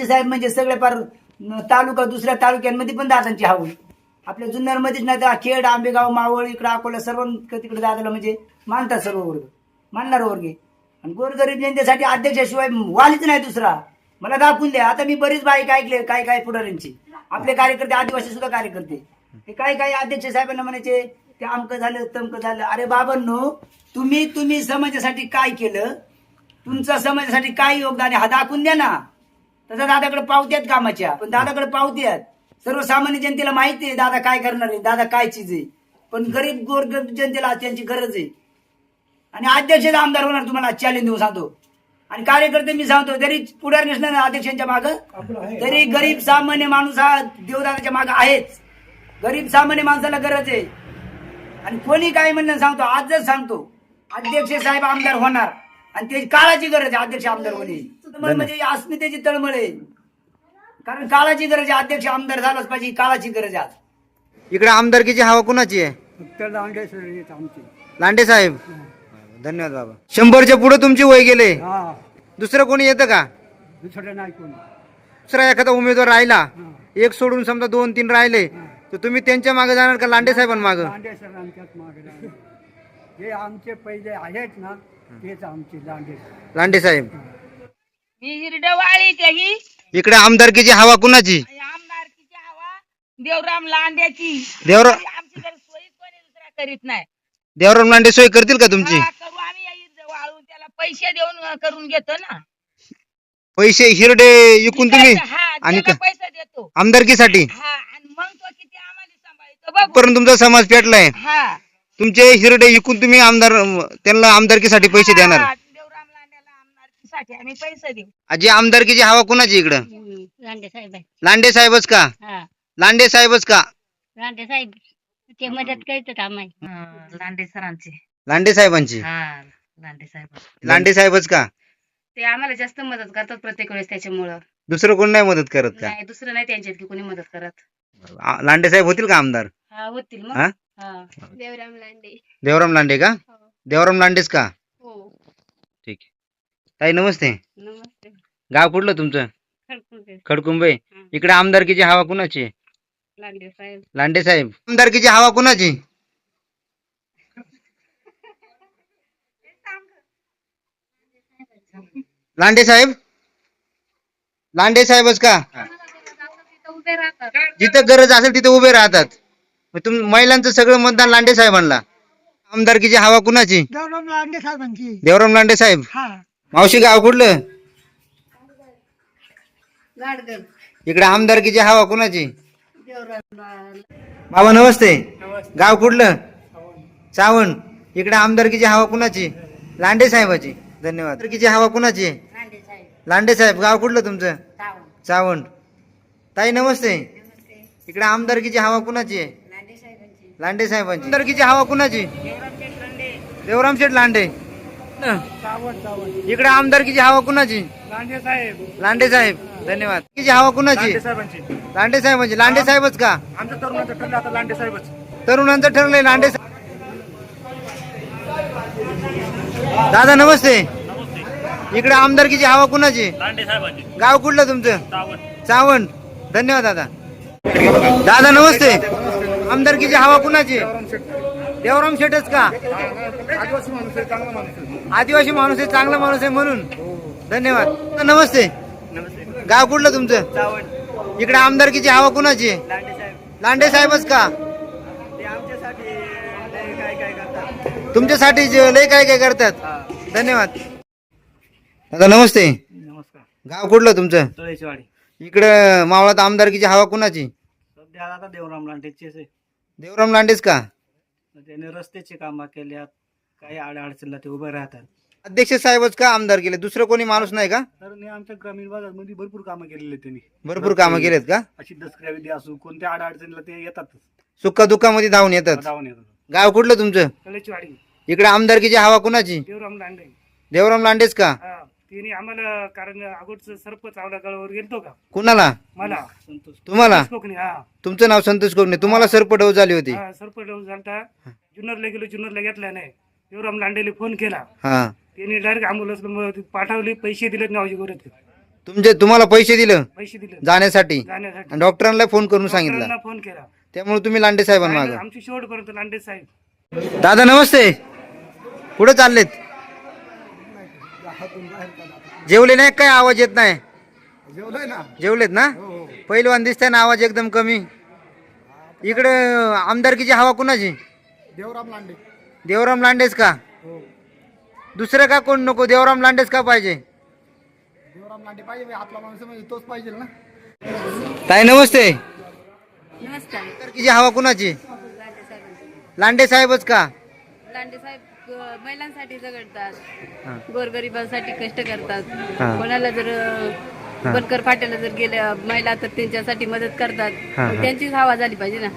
अध्यक्ष साहेब म्हणजे सगळे फार तालुका दुसऱ्या तालुक्यांमध्ये पण दादांची हवं आपल्या जुन्नरमध्येच नाही तर खेड आंबेगाव मावळ इकडं अकोला सर्व तिकडे दादाला म्हणजे मानतात सर्व वर्ग. मानणार वर्गे आणि गोरगरीब जनतेसाठी अध्यक्षाशिवाय वालीच नाही दुसरा. मला दाखवून द्या. आता मी बरीच बाईक ऐकले काय काय पुढाऱ्यांची. आपले कार्यकर्ते आदिवासी सुद्धा कार्यकर्ते. हे काय काय अध्यक्ष साहेबांना म्हणायचे? ते अमकं झालं तमकं झालं. अरे बाबांनो तुम्ही तुम्ही समाजासाठी काय केलं? तुमचा समाजासाठी काय योगदान हा दाखवून द्या ना. तसं दादाकडे पावत्यात कामाच्या. पण दादाकडे पावत्यात सर्वसामान्य जनतेला माहिती आहे दादा काय करणार आहे दादा काय चीज आहे. पण गरीब गोर जनतेला त्यांची गरज आहे. आणि अध्यक्ष आमदार होणार तुम्हाला चॅलेंज देऊन सांगतो. आणि कार्यकर्ते मी सांगतो जरी पुढारी नसणार ना अध्यक्षांच्या मागं तरी गरीब सामान्य माणूस हा देवदाराच्या मागं आहेच. गरीब सामान्य माणसाला गरज आहे. आणि कोणी काय म्हणणं सांगतो आजच सांगतो अध्यक्ष साहेब आमदार होणार. आणि त्याची काळाची गरज आहे अध्यक्ष आमदार होणे. म्हणजे अस्मितेची तळमळ आहे. कारण काळाची गरज आहे. अध्यक्ष आमदार झालाच पाहिजे. काळाची गरज आहे आज. इकडे आमदारकीची हवा कुणाची आहे? उत्तर आमची. लांडे साहेब. धन्यवाद बाबा. शंभरच्या पुढे तुमचे वय गेले. हा. दुसरं कोणी येतं का? दुसरं नाही कोणी. दुसरा एखादा उमेदवार राहिला एक सोडून समजा दोन तीन राहिले तर तुम्ही त्यांच्या मागे जाणार का लांडे साहेबांमागं दांडे सरांच्याच मागे. जे आमचे पहिले आहेत ना तेच आमचे दांडे सर. लांडे साहेब. मी हिरडवाळी त्याही. इकडे आमदारकीची हवा कुणाची? आमदारकीची हवा देवराम लांड्याची देवरा आमची तर सोयी कोणी दुसरा करीत नाही. देवराम लांडे सोय करतील का तुमची? हा, करू आम्ही या हिरडं वाळून त्याला पैसे देऊन अं, करून घेतो ना. पैसे हिरडे विकून तुम्ही हा आणि त्याला का- पैसे देतो. आमदारकीसाठी? हा आणि मग तो किती आम्हाला सांभाळतो बघ. परंतु तुमचा समाज पेटलाय. हा. तुमचे हिरडे विकून तुम्ही आमदार त्यांना आमदारकीसाठी पैसे देणार. हा, आमदारकीसाठी आम्ही पैसे देऊ. आजी आमदारकीची हवा कुणाची इकडं? लांडे साहेब आहे लांडे साहेबच का? हा. लांडे साहेबच का? लांडे साहेब ते मदत करतात आम्हाला. लांडे सरांचे. लांडे साहेबांची? हा लांडे साहेब. लांडे साहेबच का? ते आम्हाला जास्त मदत करतात प्रत्येक वेळेस त्याच्यामुळं. दुसरं कोण नाही मदत करत का? नाही दुसरं नाही त्यांच्यात की कोणी मदत करत. आ- लांडे साहेब होतील का आमदार? हा होतील मग. हा? हा. देवराम लांडे. देवराम लांडे का? देवराम लांडेच का? हो ताई नमस्ते. नमस्ते. गाव कुठलं तुमचं? खडकुंबे इकडे आमदारकीची हवा कुणाची? आहे? लांडे साहेब. लांडे साहेब. आमदारकीची हवा कुणाची? लांडे साहेब? लांडे साहेबच का? उभे राहतात जिथं गरज असेल तिथे उभे राहतात. मग तुम महिलांचं सगळं मतदान लांडे साहेबांना. आमदारकीची हवा कुणाची? देवराम लांडे साहेबांची. देवराम लांडे साहेब. हा. मावशी गाव कुठलं? इकडे आमदारकीची हवा कुणाची? बाबा नमस्ते. गाव कुठलं? चावण इकडे आमदारकीची हवा कुणाची? लांडे साहेबाची. धन्यवाद. आमदारकीची हवा कुणाची? आहे? लांडे साहेब. लांडे साहेब गाव कुठलं तुमचं? चावण ताई नमस्ते. इकडे आमदारकीची हवा कुणाची? आहे लांडे साहेबांची. लांडे साहेबांची. आमदारकीची हवा कुणाची? देवराम शेठ लांडे. सावंत सावंत इकडे आमदारकीची हवा कुणाची? लांडे साहेब. लांडे साहेब. धन्यवाद. किची हवा कुणाची? साहेबांची. लांडे साहेबांची. लांडे साहेबच का? आमच्या तरुणाचं ठरलं आता लांडे साहेबच. तरुणांचं ठरलंय लांडे साहेब. दादा नमस्ते. इकडे आमदारकीची हवा कुणाची? लांडे साहेबांची. गाव कुठलं तुमचं? सावंत धन्यवाद दादा. दादा नमस्ते. आमदारकीची हवा कुणाची? देवराम शेठच का? आदिवासी माणूस आहे चांगला माणूस आहे. आदिवासी माणूस आहे चांगला माणूस आहे म्हणून. धन्यवाद. नमस्ते. गाव कुठलं तुमचं? इकडे आमदारकीची हवा कुणाची आहे? लांडे साहेब. लांडे साहेबच का? ते आमच्यासाठी लय काय काय करतात. तुमच्यासाठी जे लय काय काय करतात? धन्यवाद. दादा नमस्ते. नमस्कार. गाव कुठलं तुमचं? तळेशवाडी. इकडं मावळात आमदारकीची हवा कुणाची? सध्या आता देवराम लांडेचेच आहे. देवराम लांडेच का? त्याने रस्त्याची कामं केल्यात. काही अडचणला ते उभे राहतात. अध्यक्ष साहेबच का आमदार केले? दुसरं कोणी माणूस नाही का? मी आमच्या ग्रामीण भागामध्ये भरपूर कामं केलेली आहेत त्यांनी. भरपूर कामं केलेत का? अशी दसऱ्या विधी असू कोणत्या अडचणीला ते येतातच सुखा दुःखामध्ये धावून येतात. धावून येतात. गाव कुठलं तुमचं? तळेचवाडी इकडे आमदारकीची हवा कुणाची? देवराम लांडे. देवराम लांडेच का? हा. तिने आम्हाला कारण अगोदर सरप चावला गळावर गेलतो का? कुणाला? मला. संतोष. तुम्हाला? कोकणी हा. तुमचं नाव संतोष कोकणे. तुम्हाला सर्पडव झाली होती. हा सरप डोस झालता. जुन्नरला गेलो जुन्नरला घेतला नाही देवराम लांडेले फोन केला. हा. त्यांनी डायरेक्ट अँब्युलन्स पाठवली पैसे दिलेत नावची गरज तुमचे तुम्हाला पैसे दिलं? पैसे दिले जाण्यासाठी? जाण्यासाठी. आणि डॉक्टरांना फोन करून सांगितलं? डॉक्टरांना फोन केला. त्यामुळे तुम्ही लांडे साहेबांना मागा आमची शेवटपर्यंत लांडे साहेब. दादा नमस्ते. कुठे चाललेत? जेवले नाही काय आवाज येत नाही? जेवलोय ना. जेवलेत ना? पहिलवान दिसतंय ना आवाज एकदम कमी. इकडे आमदारकीची हवा कुणाची? देवराम लांडे. देवराम लांडेच का? दुसरं का कोण नको? देवराम लांडेच का पाहिजे? देवराम लांडे पाहिजे आपला माणूस म्हणजे तोच पाहिजे ना. ताई नमस्ते. नमस्कार. आमदारकीची हवा कुणाची? लांडे साहेबच का? लांडे साहेब महिलांसाठी. झगडतात. गोरगरिबांसाठी कष्ट करतात. कोणाला जर बनकर फाट्याला जर गेल्या महिला तर त्यांच्यासाठी मदत करतात. त्यांचीच हवा झाली पाहिजे ना.